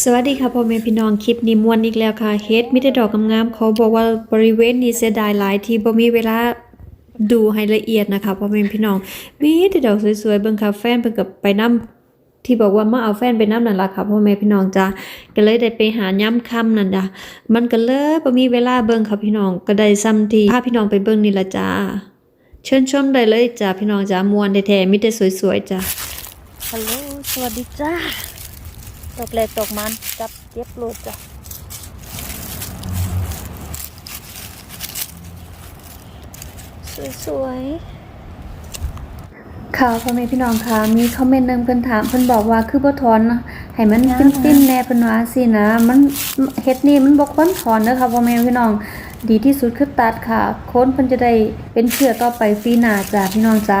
สวัสดีค่ะพ่อแม่พี่น้องคลิปนี้มวนอีกแล้วค่ะเฮดมีแต่ดอกงามๆเขาบอกว่าบริเวณนี้เสียดายหลายที่บ่มีเวลาดูให้ละเอียดนะคะพ่อแม่พี่น้องมีแต่ดอกสวยๆเบิ่งค่ะแฟนเพิ่นก็ไปนํที่บอกว่ามาเอาแฟนไปนํนั่นละค่ะพ่อแม่พี่น้องจ้าก็เลยได้ไปหาย่ำคำนั่นจ้ะมันก็เลยบ่มีเวลาเบิ่งค่ะพี่น้องก็ได้ซ้ำทีพาพี่น้องไปเบิ่งนี่ละจ้าเชิญชมได้เลยจ้าพี่น้องจ้ามวนแท้ๆมีแต่สวยๆจ้าฮัลโหลสวัสดีจ้า ตกแรกตกมันจับเจ็บโลดจ้ะสวยค่ะพ่อแม่พี่น้องค่ะมีคอมเมนต์หนึงเพิ่นถามเพิ่นบอกว่าคือบ่ถอนนะให้มันปิ้นๆแน่เพิ่นว่าสินะ มันเฮ็ดนี่มันบ่ควรถอนเด้อค่ะพ่อแม่พี่น้อง ดีที่สุดคือตัดค่ะโคนเพิ่นจะได้เป็นเชื้อต่อไปฟรีหน้าจ้ะพี่น้องจ้า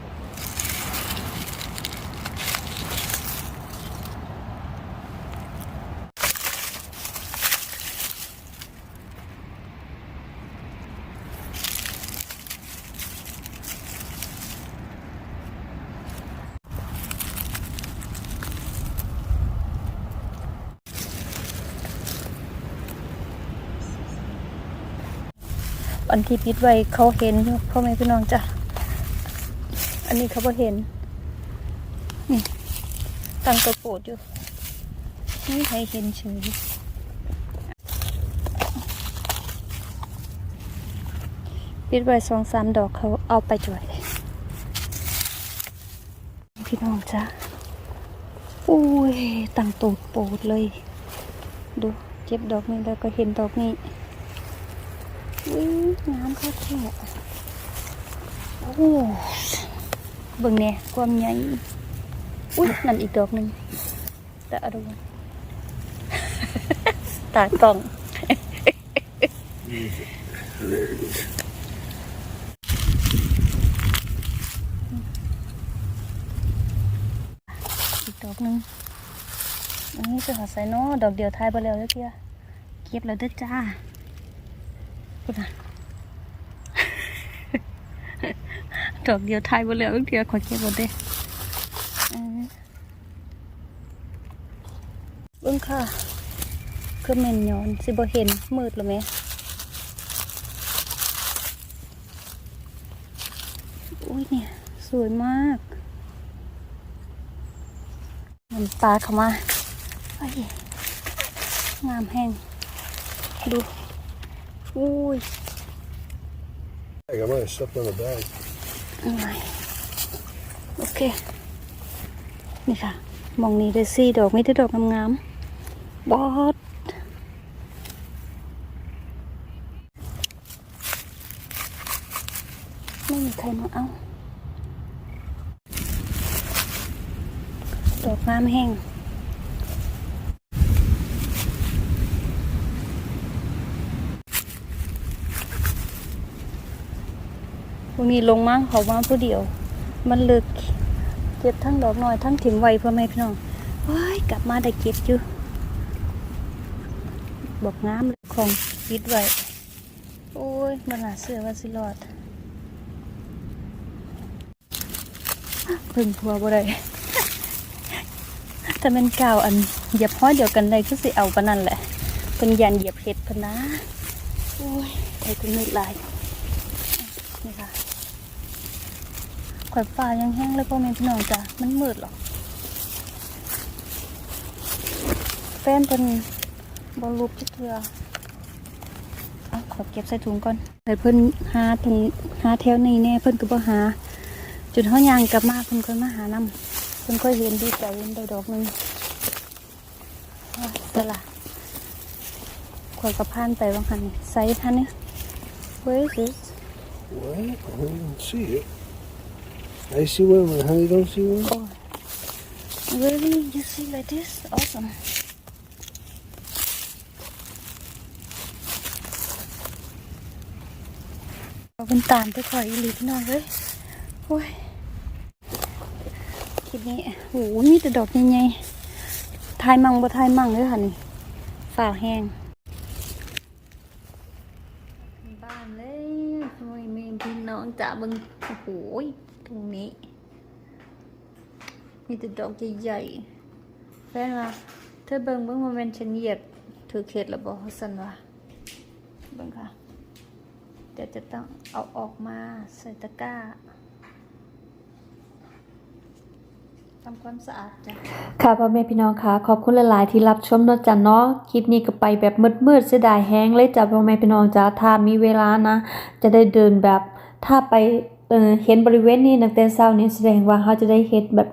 อันที่ปิดไว้เขาเห็นพ่อแม่พี่น้องจ้ะอันนี้เขาบ่เห็น นี่ตั้งตัวโปดอยู่ไม่ใครเห็นเฉยปิดไว้สองสามดอกเขาเอาไปจ่วยพี่น้องจ้ะอุ้ยตั้งตูดโปดเลย ดูเจ็บดอกนี้แล้วก็เห็นดอกนี้ อุ้ยน้ำเข้าแค่โอ้เบิ่งเนี่ยความใหญ่อุ้ยนั่นอีกดอกหนึ่งแต่อรุณตากล่องอีกดอกหนึ่งอันนี้จะหอใส่เนาะดอกเดียวทายไปแล้วเด้อเพียเก็บแล้วเด้อจ้า พูดนะดอกเดียวทายไปแล้วเด้อเพียขอเก็บหมดเด้เบิ่งค่ะคือแม่นย้อนสิบ่เห็นมืดหรือไหมอุ้ยเนี่ย สวยมากมันปลาเข้ามาไอ้ยงามแห้งดู อุ้ย I might have stepped on the bag. อะไรโอเคนี่ค่ะมองนี้ได้สี่ดอกไม่ได้ดอกงามๆบอดไม่มีใครมาเอาดอกงามแห้ง วกนี้ลงมาเขามาผู้เดียว มันเลิกเก็บทั้งดอกน้อยทั้งถิ่มไวเพื่อไม่พี่น้องว้ายกลับมาได้เก็บอยู่บอกงามเลยของปิดไว้โอ้ยมันหนาเสือว่าสิรอดเพึ่งพัวบ่ได้ถ้าเป็นกาวอันเหยียบห้อยเดียวกันเลยก็สิเอาปนั่นแหละเป็นยันเหยียบเห็ดพนนะโอ้ยไทยเป็นมืดลาย นี่ค่ะ ข่อยฟ้ายังแห้งเลยพ่อแม่พี่น้องจ้ะมันมืดหรอกแฟนเป็นบอลลูปที่เถื่อเอาขอเก็บใส่ถุงก่อนให้เพิ่นหาถุงหาแถวนี้แน่เพิ่นก็บ่หา จุดเฮายางกลับมาเพิ่นค่อยมาหานำเพิ่นค่อยเห็นดีใจเห็นได้ดอกหนึงว่าสละข่อยก็ผ่านไปว่าหั่นนี่ไสท่านนี่ Where is this Well, I don't see it. I see one, but how you don't see one? Oh really you see like this awesome เอาเป็นตามไปข่อยอีหลีพี่น้องเลยโอ้ยคลิปนี้โอ้โหมีแต่ดอกใหญ่ๆทายมั่งบ่ทายมั่งเลยค่ะนี่ฝ่าวแห้งบ้านเลยโอ้ยแม่พี่น้องจ๋าเบึงโอ้โห ตรงนี้ มีแต่ดอกใหญ่ๆแฟนว่าเธอเบิ่งเบิ่งโมเมนต์ฉันเหยียบถือเข็ดแล้วบอกสันว่าเบิ่งค่ะ เดี๋ยวจะต้องเอาออกมาใส่ตะกร้าทำความสะอาดจ้ะค่ะพ่อแม่พี่น้องค่ะ ขอบคุณหลาย ๆ ที่รับชมนาะจ้ะเนาะคลิปนี้ก็ไปแบบมืด ๆ เสียดายแฮงเลยจ้ะพ่อแม่พี่น้องจ้ะถ้ามีเวลานะ จะได้เดินแบบถ้าไป เออเห็นบริเวณนี้ตั้งแต่เช้านี้แสดงว่าเขาจะได้เห็นแบบ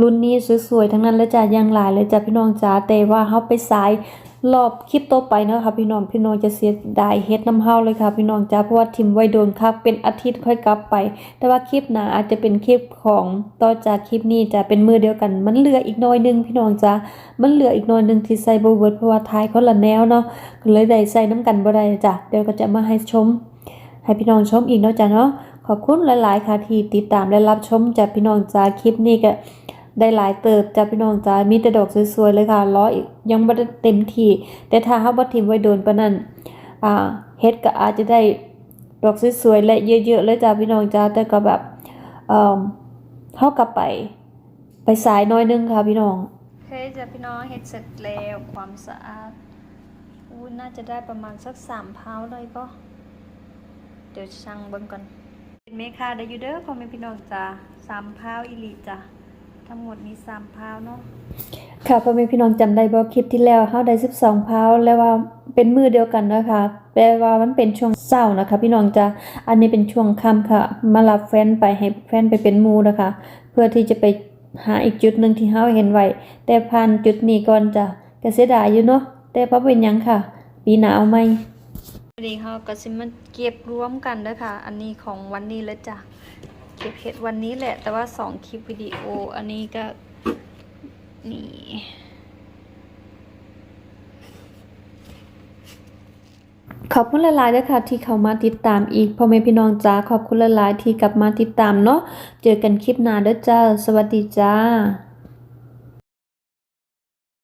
รุ่นนี้สวยๆทั้งนั้นเลยจ้ะยังหลายเลยจ้ะพี่น้องจ้ะแต่ว่าเขาไปสายรอบคลิปต่อไปเนาะค่ะพี่น้องพี่น้องจะเสียดายเฮ็ดน้ำเฮาเลยค่ะ พี่น้องจ้ะเพราะว่าทิมไว้โดนคักเป็นอาทิตย์ค่อยกลับไป แต่ว่าคลิปหน้าอาจจะเป็นคลิปของต่อจากคลิปนี้จะเป็นมือเดียวกัน มันเหลืออีกหน้อยหนึงพี่น้องจ้ะมันเหลืออีกหน้อยหนึงที่ใส่บเบิร์ดเพราะว่าท้ายคนละแนวเนาะก็เลยได้ใส่น้ำกันบ่ได้จ้ะเดี๋ยวก็จะมาให้ชม ให้พี่น้องชมอีกเนาะจ้ะเนาะ ขอบคุณหลายๆ ค่ะที่ติดตามและรับชมจากพี่น้องจ้าคลิปนี้ก็ได้หลายเติบจากพี่น้องจ้ามีแต่ดอกสวยๆเลยค่ะล้ออีกยังบ่ได้เต็มที่แต่ถ้าเฮาบ่ทิมไว้โดนปานนั้นอ่าเฮ็ดก็อาจจะได้ดอกสวยๆและเยอะๆเลยจ้าพี่น้องจ้าแต่ก็แบบเอ่อเฮากลับไป ไปสายน้อยนึงค่ะพี่น้องโอเคจ้ะพี่น้องเฮ็ดเสร็จแล้วความสะอาดอู้น่าจะได้ประมาณสักสามพาวเลยก็เดี๋ยวช่างเบิ่งก่อน เป็นเมคาได้อยู่เด้อพ่อแม่พี่น้องจ้าสามพาวอีหลีจ้ะทั้งหมดมีสามพาวเนาะค่ะพ่อแม่พี่น้องจำได้บ่คลิปที่แล้วเฮาได้12พาวแล้วว่าเป็นมือเดียวกันนะคะแปลว่ามันเป็นช่วงเช้านะคะ พี่น้องจ้ะอันนี้เป็นช่วงค่ำค่ะ มารับแฟนไปให้แฟนไปเป็นมูนะคะ เพื่อที่จะไปหาอีกจุดหนึ่งที่เฮาเห็นไว้แต่ผ่านจุดนี้ก่อนจ้ะก็เสียดายอยู่เนาะแต่บ่เป็นยังค่ะ ปีหนาเอาใหม วันนี้เขาก็สิมาเก็บรวมกันด้อค่ะ อันนี้ของวันนี้เลยจ้ะ เก็บเห็ดวันนี้แหละ แต่ว่าสองคลิปวิดีโอ อันนี้ก็ นี่ ขอบคุณหลายๆด้วยค่ะ ที่เข้ามาติดตามอีกพ่อแม่พี่น้องจ้าขอบคุณหลายๆที่กลับมาติดตามเนาะ เจอกันคลิปหน้าเด้อจ้า สวัสดีจ้า